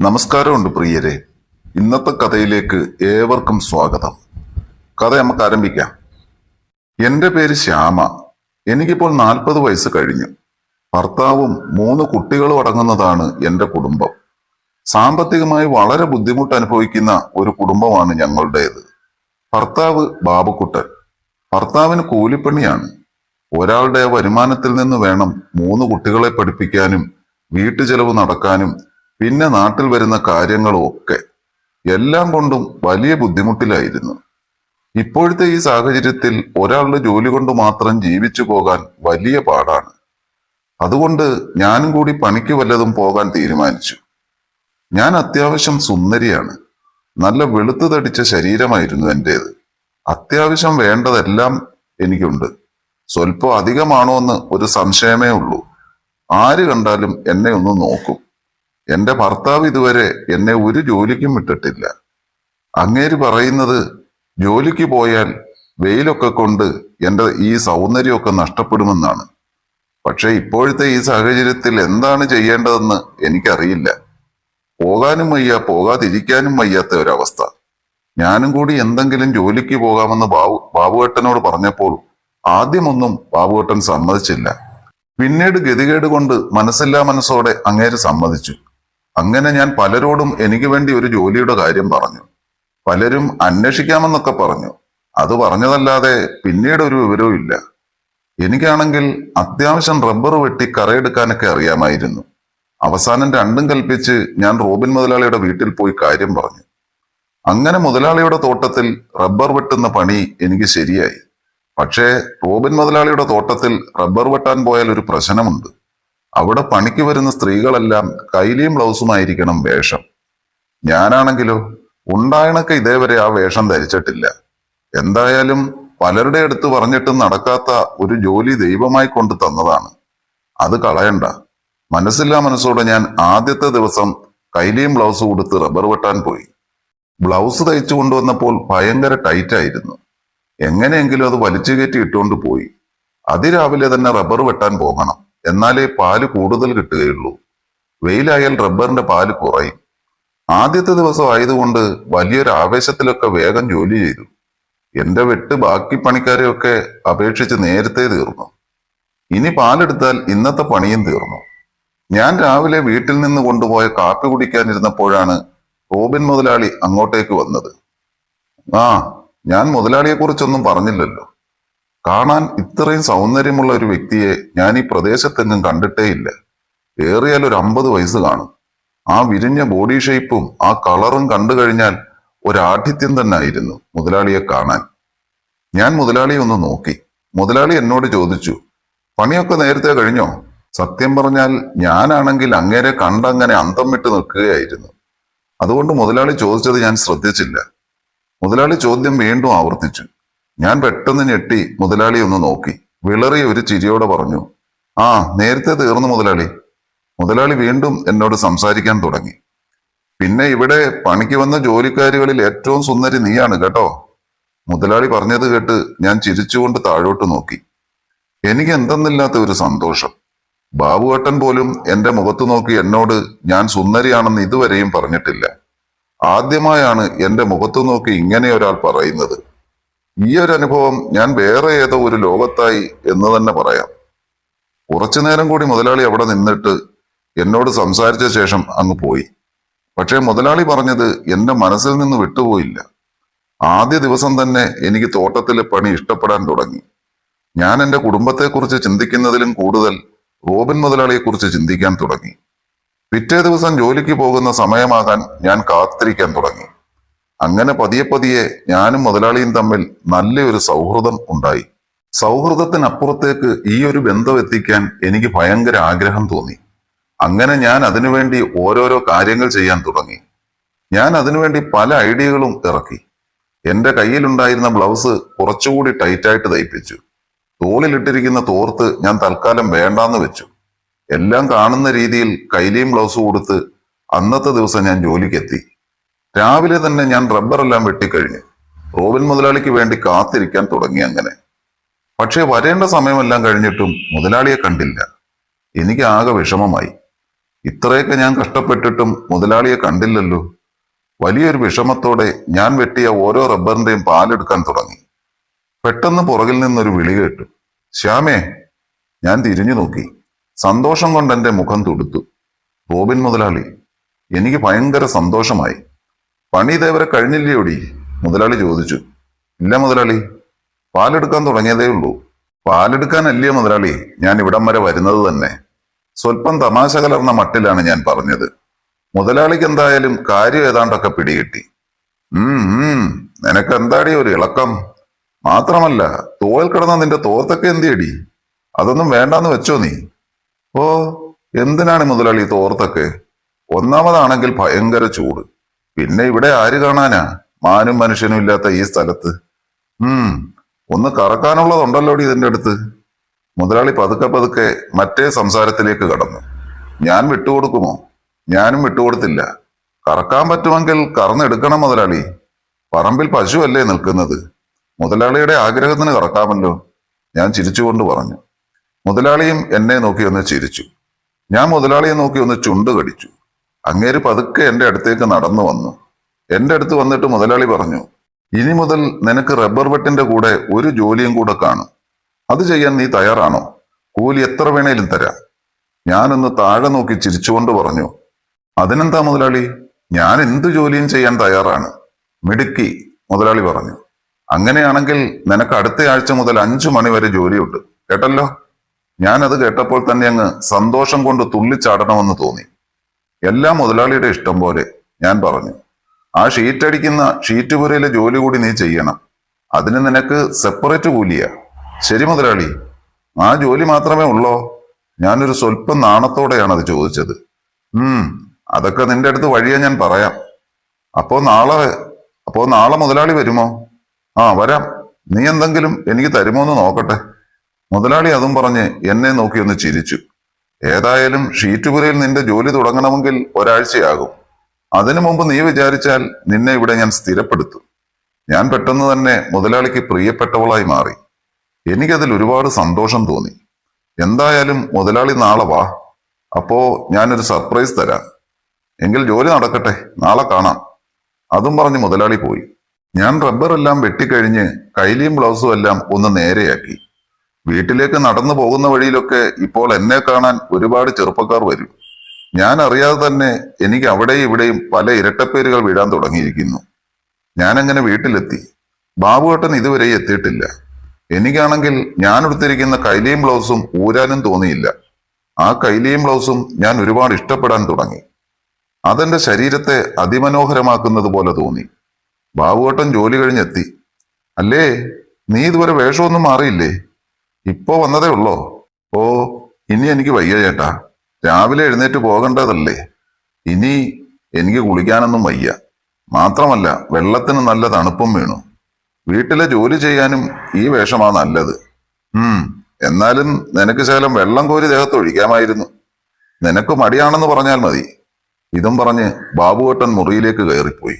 നമസ്കാരമുണ്ട് പ്രിയരെ. ഇന്നത്തെ കഥയിലേക്ക് ഏവർക്കും സ്വാഗതം. കഥ നമുക്ക് ആരംഭിക്കാം. എന്റെ പേര് ശ്യാമ. എനിക്കിപ്പോൾ നാൽപ്പത് വയസ്സ് കഴിഞ്ഞു. ഭർത്താവും മൂന്ന് കുട്ടികളും അടങ്ങുന്നതാണ് എന്റെ കുടുംബം. സാമ്പത്തികമായി വളരെ ബുദ്ധിമുട്ട് അനുഭവിക്കുന്ന ഒരു കുടുംബമാണ് ഞങ്ങളുടേത്. ഭർത്താവ് ബാബുക്കുട്ടൻ. ഭർത്താവിന് കൂലിപ്പണിയാണ്. ഒരാളുടെ വരുമാനത്തിൽ നിന്ന് വേണം മൂന്ന് കുട്ടികളെ പഠിപ്പിക്കാനും വീട്ടുചെലവ് നടക്കാനും പിന്നെ നാട്ടിൽ വരുന്ന കാര്യങ്ങളും ഒക്കെ എല്ലാം കൊണ്ടും വലിയ ബുദ്ധിമുട്ടിലായിരുന്നു. ഇപ്പോഴത്തെ ഈ സാഹചര്യത്തിൽ ഒരാളുടെ ജോലി കൊണ്ട് മാത്രം ജീവിച്ചു പോകാൻ വലിയ പാടാണ്. അതുകൊണ്ട് ഞാനും കൂടി പണിക്ക് വല്ലതും പോകാൻ തീരുമാനിച്ചു. ഞാൻ അത്യാവശ്യം സുന്ദരിയാണ്. നല്ല വെളുത്തു തടിച്ച ശരീരമായിരുന്നു എന്റേത് അത്യാവശ്യം വേണ്ടതെല്ലാം എനിക്കുണ്ട്. സ്വല്പം അധികമാണോ എന്ന് ഒരു സംശയമേ ഉള്ളൂ. ആര് കണ്ടാലും എന്നെ ഒന്ന് നോക്കും. എന്റെ ഭർത്താവ് ഇതുവരെ എന്നെ ഒരു ജോലിക്കും വിട്ടിട്ടില്ല. അങ്ങേര് പറയുന്നത് ജോലിക്ക് പോയാൽ വെയിലൊക്കെ കൊണ്ട് എന്റെ ഈ സൗന്ദര്യമൊക്കെ നഷ്ടപ്പെടുമെന്നാണ്. പക്ഷെ ഇപ്പോഴത്തെ ഈ സാഹചര്യത്തിൽ എന്താണ് ചെയ്യേണ്ടതെന്ന് എനിക്കറിയില്ല. പോകാനും വയ്യ പോകാതിരിക്കാനും വയ്യാത്ത ഒരവസ്ഥ. ഞാനും കൂടി എന്തെങ്കിലും ജോലിക്ക് പോകാമെന്ന് ബാബു ബാബുവേട്ടനോട് പറഞ്ഞപ്പോൾ ആദ്യമൊന്നും ബാബുവേട്ടൻ സമ്മതിച്ചില്ല. പിന്നീട് ഗതികേട് കൊണ്ട് മനസ്സില്ലാ മനസ്സോടെ അങ്ങേര് സമ്മതിച്ചു. അങ്ങനെ ഞാൻ പലരോടും എനിക്ക് വേണ്ടി ഒരു ജോലിയുടെ കാര്യം പറഞ്ഞു. പലരും അന്വേഷിക്കാമെന്നൊക്കെ പറഞ്ഞു. അത് പറഞ്ഞതല്ലാതെ പിന്നീട് ഒരു വിവരവും ഇല്ല. എനിക്കാണെങ്കിൽ അത്യാവശ്യം റബ്ബർ വെട്ടി കറയെടുക്കാനൊക്കെ അറിയാമായിരുന്നു. അവസാനം രണ്ടും കൽപ്പിച്ച് ഞാൻ റോബിൻ മുതലാളിയുടെ വീട്ടിൽ പോയി കാര്യം പറഞ്ഞു. അങ്ങനെ മുതലാളിയുടെ തോട്ടത്തിൽ റബ്ബർ വെട്ടുന്ന പണി എനിക്ക് ശരിയായി. പക്ഷേ റോബിൻ മുതലാളിയുടെ തോട്ടത്തിൽ റബ്ബർ വെട്ടാൻ പോയാൽ ഒരു പ്രശ്നമുണ്ട്. അവിടെ പണിക്ക് വരുന്ന സ്ത്രീകളെല്ലാം കൈലിയും ബ്ലൗസുമായിരിക്കണം വേഷം. ഞാനാണെങ്കിലോ ഉണ്ടായണൊക്കെ ഇതേവരെ ആ വേഷം ധരിച്ചിട്ടില്ല. എന്തായാലും പലരുടെ അടുത്ത് പറഞ്ഞിട്ടും നടക്കാത്ത ഒരു ജോലി ദൈവമായി കൊണ്ട് തന്നതാണ്. അത് കളയണ്ട. മനസ്സില്ലാ മനസ്സോടെ ഞാൻ ആദ്യത്തെ ദിവസം കൈലിയും ബ്ലൗസ് കൊടുത്ത് റബ്ബർ വെട്ടാൻ പോയി. ബ്ലൗസ് തയ്ച്ചു കൊണ്ടുവന്നപ്പോൾ ഭയങ്കര ടൈറ്റ് ആയിരുന്നു. എങ്ങനെയെങ്കിലും അത് വലിച്ചു കയറ്റി ഇട്ടുകൊണ്ട് പോയി. അതിരാവിലെ തന്നെ റബ്ബർ വെട്ടാൻ പോകണം. എന്നാലേ പാൽ കൂടുതൽ കിട്ടുകയുള്ളൂ. വെയിലായാൽ റബ്ബറിന്റെ പാൽ കുറയും. ആദ്യത്തെ ദിവസം ആയതുകൊണ്ട് വലിയൊരു ആവേശത്തിലൊക്കെ വേഗം ജോലി ചെയ്തു. എന്റെ വെട്ട് ബാക്കി പണിക്കാരെയൊക്കെ അപേക്ഷിച്ച് നേരത്തെ തീർന്നു. ഇനി പാലെടുത്താൽ ഇന്നത്തെ പണിയും തീർന്നു. ഞാൻ രാവിലെ വീട്ടിൽ നിന്ന് കൊണ്ടുപോയ കാപ്പി കുടിക്കാനിരുന്നപ്പോഴാണ് റോബിൻ മുതലാളി അങ്ങോട്ടേക്ക് വന്നത്. ആ ഞാൻ മുതലാളിയെ കുറിച്ചൊന്നും പറഞ്ഞില്ലല്ലോ. കാണാൻ ഇത്രയും സൗന്ദര്യമുള്ള ഒരു വ്യക്തിയെ ഞാൻ ഈ പ്രദേശത്തെങ്ങും കണ്ടിട്ടേയില്ല. ഏറിയാൽ ഒരു അമ്പത് വയസ്സ് കാണും. ആ വിരിഞ്ഞ ബോഡി ഷേപ്പും ആ കളറും കണ്ടു കഴിഞ്ഞാൽ ഒരാഠിത്യം തന്നെ ആയിരുന്നു മുതലാളിയെ കാണാൻ. ഞാൻ മുതലാളിയെ ഒന്ന് നോക്കി. മുതലാളി എന്നോട് ചോദിച്ചു പണിയൊക്കെ നേരത്തെ കഴിഞ്ഞോ? സത്യം പറഞ്ഞാൽ ഞാനാണെങ്കിൽ അങ്ങേരെ കണ്ടങ്ങനെ അന്തം വിട്ട് നിൽക്കുകയായിരുന്നു. അതുകൊണ്ട് മുതലാളി ചോദിച്ചത് ഞാൻ ശ്രദ്ധിച്ചില്ല. മുതലാളി ചോദ്യം വീണ്ടും ആവർത്തിച്ചു. ഞാൻ പെട്ടെന്ന് ഞെട്ടി മുതലാളി ഒന്ന് നോക്കി. വിളറി ഒരു ചിരിയോടെ പറഞ്ഞു ആ നേരത്തെ തീർന്നു മുതലാളി. മുതലാളി വീണ്ടും എന്നോട് സംസാരിക്കാൻ തുടങ്ങി. പിന്നെ ഇവിടെ പണിക്ക് വന്ന ജോലിക്കാരികളിൽ ഏറ്റവും സുന്ദരി നീയാണ് കേട്ടോ? മുതലാളി പറഞ്ഞത് കേട്ട് ഞാൻ ചിരിച്ചുകൊണ്ട് താഴോട്ട് നോക്കി. എനിക്ക് എന്തെന്നില്ലാത്ത ഒരു സന്തോഷം. ബാബുവേട്ടൻ പോലും എന്റെ മുഖത്ത് നോക്കി എന്നോട് ഞാൻ സുന്ദരിയാണെന്ന് ഇതുവരെയും പറഞ്ഞിട്ടില്ല. ആദ്യമായാണ് എന്റെ മുഖത്ത് നോക്കി ഇങ്ങനെ ഒരാൾ പറയുന്നത്. ഈ ഒരു അനുഭവം ഞാൻ വേറെ ഏതോ ഒരു ലോകത്തായി എന്ന് തന്നെ പറയാം. കുറച്ചു നേരം കൂടി മുതലാളി അവിടെ നിന്നിട്ട് എന്നോട് സംസാരിച്ച ശേഷം അങ്ങ് പോയി. പക്ഷേ മുതലാളി പറഞ്ഞത് എന്റെ മനസ്സിൽ നിന്ന് വിട്ടുപോയില്ല. ആദ്യ ദിവസം തന്നെ എനിക്ക് തോട്ടത്തിലെ പണി ഇഷ്ടപ്പെടാൻ തുടങ്ങി. ഞാൻ എന്റെ കുടുംബത്തെക്കുറിച്ച് ചിന്തിക്കുന്നതിലും കൂടുതൽ റോബിൻ മുതലാളിയെക്കുറിച്ച് ചിന്തിക്കാൻ തുടങ്ങി. പിറ്റേ ദിവസം ജോലിക്ക് പോകുന്ന സമയമാകാൻ ഞാൻ കാത്തിരിക്കാൻ തുടങ്ങി. അങ്ങനെ പതിയെ പതിയെ ഞാനും മുതലാളിയും തമ്മിൽ നല്ലൊരു സൗഹൃദം ഉണ്ടായി. സൗഹൃദത്തിനപ്പുറത്തേക്ക് ഈ ഒരു ബന്ധം എത്തിക്കാൻ എനിക്ക് ഭയങ്കര ആഗ്രഹം തോന്നി. അങ്ങനെ ഞാൻ അതിനുവേണ്ടി ഓരോരോ കാര്യങ്ങൾ ചെയ്യാൻ തുടങ്ങി. ഞാൻ അതിനുവേണ്ടി പല ഐഡിയകളും ഇറക്കി. എന്റെ കയ്യിലുണ്ടായിരുന്ന ബ്ലൗസ് കുറച്ചുകൂടി ടൈറ്റായിട്ട് തയ്പ്പിച്ചു. തോളിലിട്ടിരിക്കുന്ന തോർത്ത് ഞാൻ തൽക്കാലം വേണ്ടാന്ന് വെച്ചു. എല്ലാം കാണുന്ന രീതിയിൽ കൈലിയും ബ്ലൗസ് കൊടുത്ത് അന്നത്തെ ദിവസം ഞാൻ ജോലിക്കെത്തി. രാവിലെ തന്നെ ഞാൻ റബ്ബറെല്ലാം വെട്ടിക്കഴിഞ്ഞു. റോബിൻ മുതലാളിക്ക് വേണ്ടി കാത്തിരിക്കാൻ തുടങ്ങി അങ്ങനെ. പക്ഷേ വരേണ്ട സമയമെല്ലാം കഴിഞ്ഞിട്ടും മുതലാളിയെ കണ്ടില്ല. എനിക്ക് ആകെ വിഷമമായി. ഇത്രയൊക്കെ ഞാൻ കഷ്ടപ്പെട്ടിട്ടും മുതലാളിയെ കണ്ടില്ലല്ലോ. വലിയൊരു വിഷമത്തോടെ ഞാൻ വെട്ടിയ ഓരോ റബ്ബറിന്റെയും പാലെടുക്കാൻ തുടങ്ങി. പെട്ടെന്ന് പുറകിൽ നിന്നൊരു വിളി കേട്ടു. ശ്യാമേ ഞാൻ തിരിഞ്ഞു നോക്കി. സന്തോഷം കൊണ്ട് എന്റെ മുഖം തുടുത്തു. റോബിൻ മുതലാളി എനിക്ക് ഭയങ്കര സന്തോഷമായി. പണി ഇതേവരെ കഴിഞ്ഞില്ലയോടി മുതലാളി ചോദിച്ചു. ഇല്ല മുതലാളി പാലെടുക്കാൻ തുടങ്ങിയതേ ഉള്ളൂ. പാലെടുക്കാനല്ലേ മുതലാളി ഞാൻ ഇവിടം വരെ വരുന്നത് തന്നെ. സ്വല്പം തമാശ കലർന്ന മട്ടിലാണ് ഞാൻ പറഞ്ഞത്. മുതലാളിക്ക് എന്തായാലും കാര്യം ഏതാണ്ടൊക്കെ പിടികിട്ടി. ഉം നിനക്ക് എന്താടി ഒരു ഇളക്കം? മാത്രമല്ല തോൽ കിടന്ന നിന്റെ തോർത്തൊക്കെ എന്തിയടി? അതൊന്നും വേണ്ടാന്ന് വെച്ചോ നീ. ഓ എന്തിനാണ് മുതലാളി തോർത്തൊക്കെ? ഒന്നാമതാണെങ്കിൽ ഭയങ്കര ചൂട്. പിന്നെ ഇവിടെ ആര് കാണാനാ? മാനും മനുഷ്യനും ഇല്ലാത്ത ഈ സ്ഥലത്ത്. ഉം ഒന്ന് കറക്കാനുള്ളതുണ്ടല്ലോടി ഇതിന്റെ അടുത്ത്. മുതലാളി പതുക്കെ പതുക്കെ മറ്റേ സംസാരത്തിലേക്ക് കടന്നു. ഞാൻ വിട്ടുകൊടുക്കുമോ? ഞാനും വിട്ടുകൊടുത്തില്ല. കറക്കാൻ പറ്റുമെങ്കിൽ കറന്നെടുക്കണം മുതലാളി. പറമ്പിൽ പശുവല്ലേ നിൽക്കുന്നത്. മുതലാളിയുടെ ആഗ്രഹത്തിന് കറക്കാമല്ലോ. ഞാൻ ചിരിച്ചുകൊണ്ട് പറഞ്ഞു. മുതലാളിയും എന്നെ നോക്കി ഒന്ന് ചിരിച്ചു. ഞാൻ മുതലാളിയെ നോക്കി ഒന്ന് ചുണ്ട് കടിച്ചു. അങ്ങേര് പതുക്കെ എന്റെ അടുത്തേക്ക് നടന്നു വന്നു. എന്റെ അടുത്ത് വന്നിട്ട് മുതലാളി പറഞ്ഞു ഇനി മുതൽ നിനക്ക് റബ്ബർ വെട്ടിന്റെ കൂടെ ഒരു ജോലിയും കൂടെ കാണും. അത് ചെയ്യാൻ നീ തയ്യാറാണോ? കൂലി എത്ര വേണേലും തരാം. ഞാനൊന്ന് താഴെ നോക്കി ചിരിച്ചുകൊണ്ട് പറഞ്ഞു അതിനെന്താ മുതലാളി? ഞാൻ എന്ത് ജോലിയും ചെയ്യാൻ തയ്യാറാണ്. മിടുക്കി മുതലാളി പറഞ്ഞു അങ്ങനെയാണെങ്കിൽ നിനക്ക് അടുത്ത ആഴ്ച മുതൽ അഞ്ചു മണി വരെ ജോലിയുണ്ട്. കേട്ടല്ലോ? ഞാനത് കേട്ടപ്പോൾ തന്നെ അങ്ങ് സന്തോഷം കൊണ്ട് തുള്ളിച്ചാടണമെന്ന് തോന്നി. എല്ലാം മുതലാളിയുടെ ഇഷ്ടം പോലെ ഞാൻ പറഞ്ഞു. ആ ഷീറ്റ് അടിക്കുന്ന ഷീറ്റ് പുരയിലെ ജോലി കൂടി നീ ചെയ്യണം. അതിന് നിനക്ക് സെപ്പറേറ്റ് കൂലിയാ. ശരി മുതലാളി ആ ജോലി മാത്രമേ ഉള്ളോ? ഞാനൊരു സ്വല്പം നാണത്തോടെയാണ് അത് ചോദിച്ചത്. ഉം അതൊക്കെ നിന്റെ അടുത്ത് വഴിയാ ഞാൻ പറയാം. അപ്പോ നാളെ അപ്പോ നാളെ മുതലാളി വരുമോ? ആ വരാം. നീ എന്തെങ്കിലും എനിക്ക് തരുമോ എന്ന് നോക്കട്ടെ. മുതലാളി അതും പറഞ്ഞ് എന്നെ നോക്കി ഒന്ന് ചിരിച്ചു. ഏതായാലും ഷീറ്റുപുരയിൽ നിന്റെ ജോലി തുടങ്ങണമെങ്കിൽ ഒരാഴ്ചയാകും. അതിനു മുമ്പ് നീ വിചാരിച്ചാൽ നിന്നെ ഇവിടെ ഞാൻ സ്ഥിരപ്പെടുത്തും. ഞാൻ പെട്ടെന്ന് തന്നെ മുതലാളിക്ക് പ്രിയപ്പെട്ടവളായി മാറി. എനിക്കതിൽ ഒരുപാട് സന്തോഷം തോന്നി. എന്തായാലും മുതലാളി നാളെ വാ. അപ്പോ ഞാനൊരു സർപ്രൈസ് തരാം. എങ്കിൽ ജോലി നടക്കട്ടെ. നാളെ കാണാം. അതും പറഞ്ഞ് മുതലാളി പോയി. ഞാൻ റബ്ബറെല്ലാം വെട്ടിക്കഴിഞ്ഞ് കൈലിയും ബ്ലൗസും എല്ലാം ഒന്ന് നേരെയാക്കി. വീട്ടിലേക്ക് നടന്നു പോകുന്ന വഴിയിലൊക്കെ ഇപ്പോൾ എന്നെ കാണാൻ ഒരുപാട് ചെറുപ്പക്കാർ വരും. ഞാൻ അറിയാതെ തന്നെ എനിക്ക് അവിടെയും ഇവിടെയും പല ഇരട്ടപ്പേരുകൾ വീഴാൻ തുടങ്ങിയിരിക്കുന്നു. ഞാനങ്ങനെ വീട്ടിലെത്തി. ബാബുവേട്ടൻ ഇതുവരെ എത്തിയിട്ടില്ല. എനിക്കാണെങ്കിൽ ഞാൻ എടുത്തിരിക്കുന്ന കൈലിയും ബ്ലൗസും ഊരാനും തോന്നിയില്ല. ആ കൈലിയും ബ്ലൗസും ഞാൻ ഒരുപാട് ഇഷ്ടപ്പെടാൻ തുടങ്ങി. അതെന്റെ ശരീരത്തെ അതിമനോഹരമാക്കുന്നത് പോലെ തോന്നി. ബാബുവേട്ടൻ ജോലി കഴിഞ്ഞെത്തി. അല്ലേ നീ ഇതുവരെ വേഷമൊന്നും മാറിയില്ലേ? ഇപ്പോ വന്നതേ ഉള്ളോ? ഓ ഇനി എനിക്ക് വയ്യ ചേട്ടാ. രാവിലെ എഴുന്നേറ്റ് പോകേണ്ടതല്ലേ? ഇനി എനിക്ക് കുളിക്കാനൊന്നും വയ്യ. മാത്രമല്ല വെള്ളത്തിന് നല്ല തണുപ്പും വീണു. വീട്ടിലെ ജോലി ചെയ്യാനും ഈ വേഷമാ നല്ലത്. ഉം എന്നാലും നിനക്ക് ശകലം വെള്ളം കോരി ദേഹത്ത് ഒഴിക്കാമായിരുന്നു. നിനക്ക് മടിയാണെന്ന് പറഞ്ഞാൽ മതി. ഇതും പറഞ്ഞ് ബാബുവേട്ടൻ മുറിയിലേക്ക് കയറിപ്പോയി.